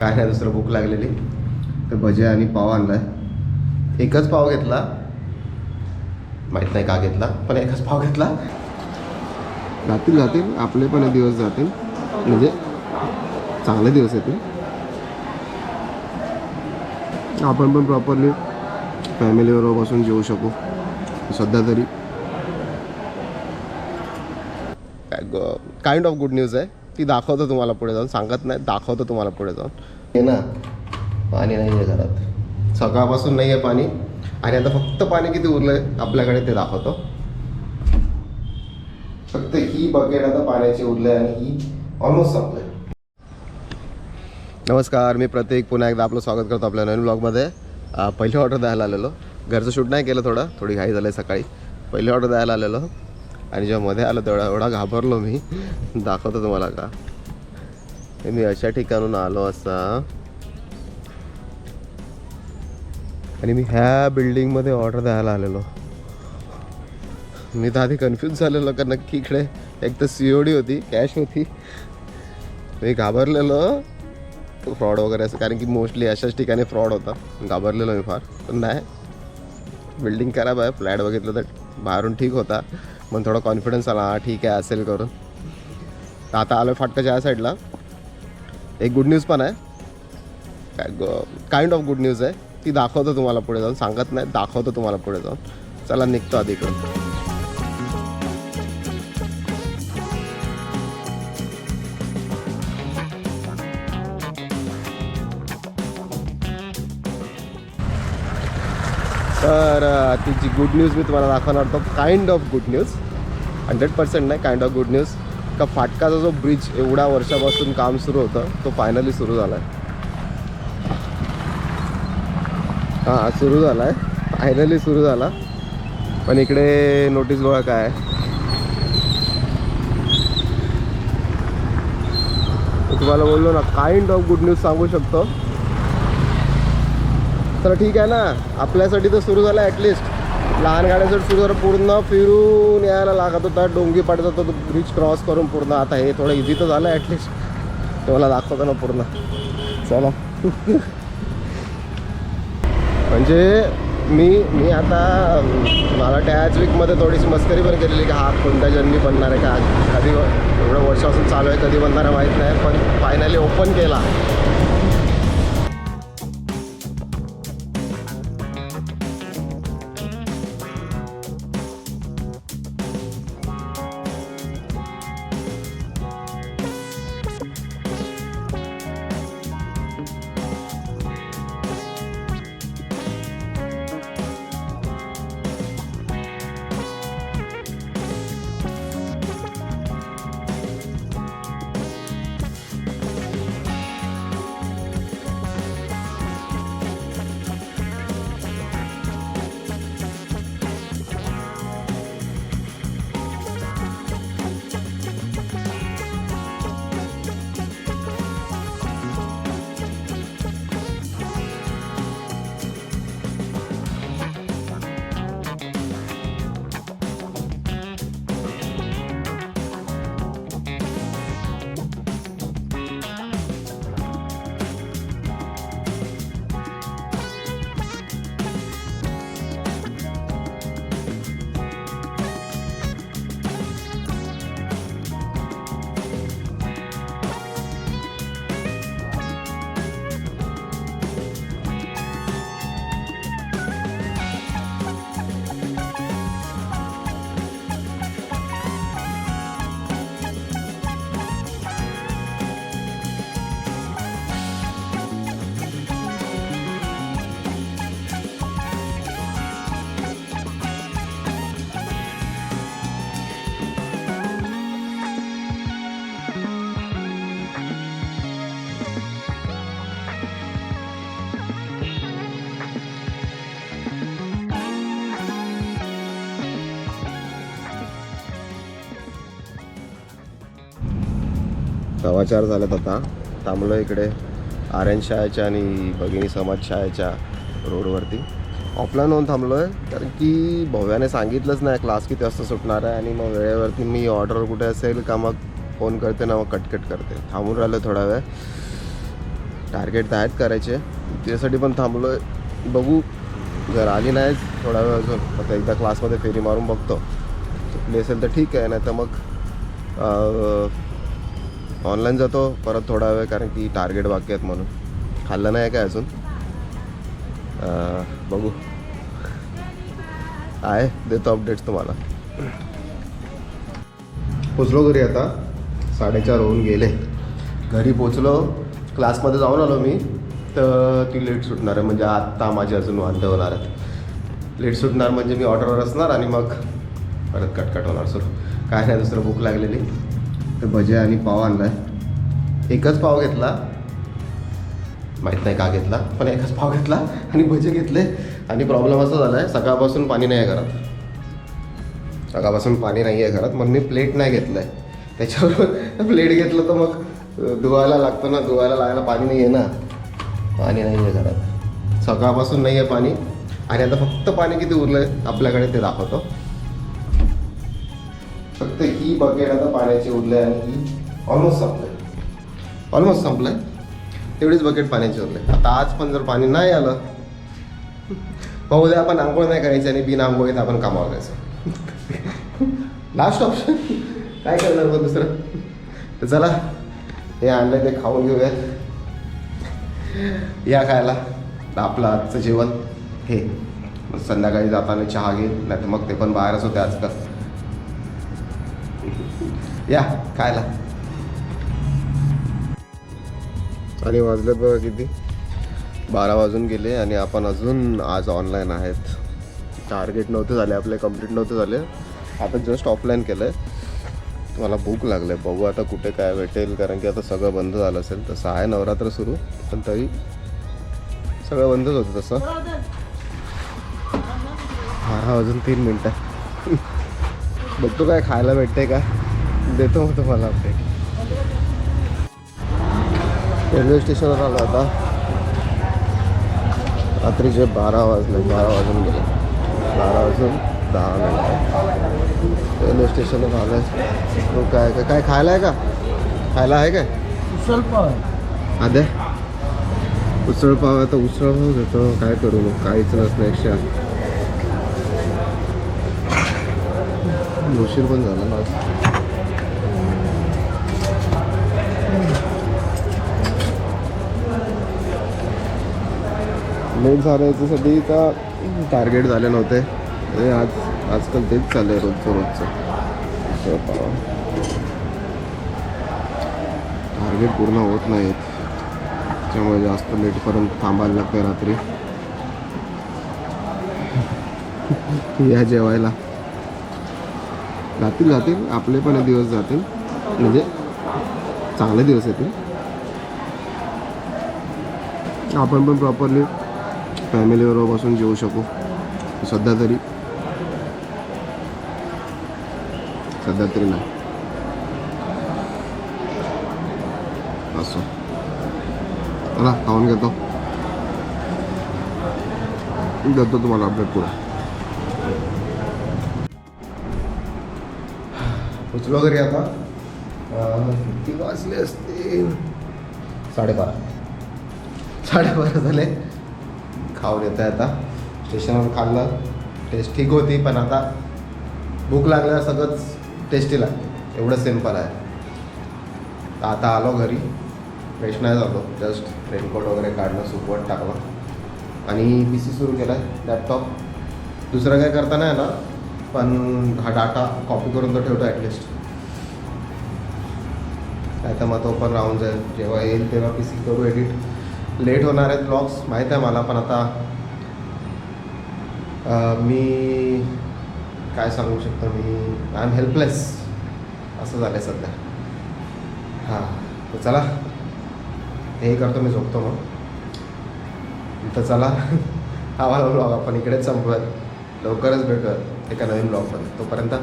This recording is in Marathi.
काय नाही दुसरं भूक लागलेली? तर भजे आणि पाव आणलाय. एकच पाव घेतला. माहीत नाही का घेतला पण एकच पाव घेतला. जातील जातील आपले पण दिवस जातील म्हणजे चांगले दिवस येतील. आपण पण प्रॉपरली फॅमिलीबरोबर बसून जेवू शकू. सध्या तरी. काइंड ऑफ गुड न्यूज आहे. ती दाखवतो तुम्हाला पुढे जाऊन. सांगत नाही दाखवतो तुम्हाला पुढे जाऊन. हे ना पाणी नाही आहे घरात. सकाळपासून नाही आहे पाणी. आणि आता फक्त पाणी किती उरलं आहे आपल्याकडे ते दाखवतो. फक्त ही बकेट आता पाण्याची उरलं आणि ही ऑलमोस्ट संपले नमस्कार मी प्रतीक. पुन्हा एकदा आपलं स्वागत करतो आपल्या नवीन ब्लॉगमध्ये पहिली ऑर्डर द्यायला आलेलो. घरचं शूट नाही केलं थोडं. थोडी घाई झाली सकाळी. पहिली ऑर्डर द्यायला आलेलो. आणि जेव्हा मध्ये आलं तेवढा एवढा घाबरलो मी. दाखवतो तुम्हाला का? मी अशा ठिकाणून आलो असा. आणि मी ह्या बिल्डिंगमध्ये ऑर्डर द्यायला आलेलो. मी तर आधी कन्फ्यूज झालेलो का नक्की इकडे एक तर सी ओ डी होती कॅश होती. मी घाबरलेलो. फ्रॉड वगैरे असं कारण की मोस्टली अशाच ठिकाणी फ्रॉड होता. घाबरलेलो मी फार. पण नाही. बिल्डिंग खराब आहे फ्लॅट बघितलं तर बाहेरून ठीक होता. मग थोडा कॉन्फिडन्स आला. हा ठीक आहे असेल करून. तर आता आलो फाटकाच्या या साईडला एक गुड न्यूज पण आहे. काय काइंड ऑफ गुड न्यूज आहे. ती दाखवतो तुम्हाला पुढे जाऊन. सांगत नाही दाखवतो तुम्हाला पुढे जाऊन. चला निघतो आधी इकडून. तर ती जी गुड न्यूज मी तुम्हाला दाखवणार होतो kind of good news hundred percent नाही काइंड ऑफ गुड न्यूज का फाटकाचा जो ब्रिज एवढ्या वर्षापासून काम सुरू होतं तो फायनली सुरू झाला आहे हां सुरू झाला आहे फायनली सुरू झाला. पण इकडे नोटीस गोळा काय आहे? तुम्हाला बोललो ना काइंड ऑफ गुड न्यूज सांगू शकतो. तर ठीक आहे ना आपल्यासाठी तर सुरू झालं ॲटलिस्ट लहान गाड्यासाठी सुरू झालं पूर्ण फिरून यायला लागत होता डोंगी पाडत होता तो ब्रिज क्रॉस करून पूर्ण. आता हे थोडं इझी तर झालं ॲटलिस्ट तुम्हाला दाखवतो ना पूर्ण. चला. म्हणजे मी मी आता मला टॅच वीकमध्ये थोडीशी मस्करी पण केलेली की हा कोणत्या जन्मी बनणार आहे का? कधी एवढं वर्षापासून चालू आहे कधी बनणार आहे माहीत नाही पण फायनली ओपन केला. सव्वा झाल्यात आता. थांबलो इकडे आर्यन शाळेच्या आणि भगिनी समाज शाळेच्या रोडवरती. ऑफलाईन होऊन थांबलो आहे कारण की भव्याने सांगितलंच नाही क्लास किती वाजता सुटणार आहे आणि मग वेळेवरती मी ऑर्डर कुठे असेल का मग फोन करते ना मग कटकट करते. थांबून राहिलो थोडा वेळ. टार्गेट तर आहेत करायचे. त्यासाठी पण थांबलो आहे बघू जर आली नाही थोडा वेळ अजून आता एकदा क्लासमध्ये फेरी मारून बघतो. चुकली असेल तर ठीक आहे नाही तर मग ऑनलाईन जातो परत थोडा वेळ कारण की टार्गेट बाकी आहेत म्हणून. खाल्लं नाही काय अजून? बघू. आहे देतो अपडेट्स तुम्हाला. पोचलो घरी आता. साडेचार होऊन गेले. घरी पोचलो. क्लासमध्ये जाऊन आलो मी. तर ती लेट सुटणार आहे. म्हणजे आत्ता माझे अजून वांदे होणार आहेत लेट सुटणार म्हणजे मी ऑर्डरवर असणार आणि मग परत कटकट होणार सर. काय नाही दुसरं भूक लागलेली. तर भजे आणि पाव आणला आहे एकच पाव घेतला. माहीत नाही का घेतला पण एकच पाव घेतला आणि भजे घेतले. आणि प्रॉब्लेम असा झाला आहे सकाळपासून पाणी नाही आहे घरात. सकाळपासून पाणी नाही आहे घरात. मग मी प्लेट नाही घेतलं आहे त्याच्यावर प्लेट घेतलं तर मग धुवायला लागतं ना. धुवायला लागायला पाणी नाही आहे ना. पाणी नाही आहे घरात. सकाळपासून नाही आहे पाणी. आणि आता फक्त पाणी किती उरलं आहे आपल्याकडे ते दाखवतो. फक्त ही बकेट आता पाण्याची उरली आणि ही ऑलमोस्ट संपलं ऑलमोस्ट संपलं तेवढीच बकेट पाण्याची उरले. आता आज पण जर पाणी नाही आलं मग उद्या आपण आंघोळ नाही करायची आणि बिना आंघोळीत आपण कामावर जायचं. लास्ट ऑप्शन काय करणार मग दुसरं? तर चला हे आणलं ते खाऊन घेऊयात. या खायला. आपलं आजचं जेवण. हे. मग संध्याकाळी जाताना चहा घेईल नाही तर मग ते पण बाहेरच होते आजकाल. या खायला. आणि वाजलेत बघा किती? बारा वाजून गेले आणि आपण अजून आज ऑनलाईन आहेत. टार्गेट नव्हते झाले आपले कंप्लीट नव्हते झाले. आता जस्ट ऑफलाईन केलं आहे मला भूक लागलं आहे बघू आता कुठे काय भेटेल कारण की आता सगळं बंद झालं असेल तसं आहे नवरात्र सुरू पण तरी सगळं बंदच होतं तसं. बारा वाजून तीन मिनटं. बघतो काय खायला भेटते का? देतो मग तुम्हाला अपडेट रेल्वे स्टेशनवर आलो आता. रात्रीचे बारा वाजले बारा वाजून गेले. बारा वाजून दहा मिनटं. रेल्वे स्टेशनवर आलं आहे तो काय काय काय खायला आहे का? खायला आहे काय? स्वल्प आद्या? उसळ पाव आहे तर उसळ पाव घेतो काय करू मग? काहीच नसण्यापेक्षा उशीर पण झाला ना लेट झालं याच्यासाठी का टार्गेट झाले नव्हते. हे आज आजकाल तेच चालू आहे रोजचं. रोजचं टार्गेट पूर्ण होत नाहीत. त्यामुळे जास्त लेटपर्यंत थांबायला लागतं रात्री. या जेवायला. जातील जातील आपले पण दिवस जातील. म्हणजे चांगले दिवस येतील. आपण पण प्रॉपरली फॅमिलीबरोबर बसून जेवू शकू. सध्या तरी. सध्या तरी नाही. असं. चला खाऊन घेतो. देतो तुम्हाला अपडेट पुढे. पोचलो घरी आता. किती वाजले असते साडेबारा. साडेबारा झाले. खाऊन येत आहे आता स्टेशनवर खाल्लं. टेस्ट ठीक होती पण आता भूक लागल्यावर सगळंच टेस्टी लागते एवढं सिंपल आहे. आता आलो घरी. फ्रेश नाही झालो. जस्ट रेनकोट वगैरे काढलं सुकवट टाकलं. आणि पी सी सुरू केला आहे लॅपटॉप दुसरं काय करता नाही ना पण हा डाटा कॉपी करून तो ठेवतो ॲटलिस्ट नाही तर मग तो पण राहून जाईल. जेव्हा येईल तेव्हा पी सी करू एडिट लेट होणार आहेत ब्लॉग्स माहीत आहे मला पण आता मी काय सांगू शकतो मी आय एम हेल्पलेस असं झालं आहे सध्या. हां तर चला हे करतो मी झोपतो मग. तर चला हा वाला ब्लॉग आपण इकडेच संपवत लवकरच भेटूयात एका नवीन ब्लॉगमध्ये तोपर्यंत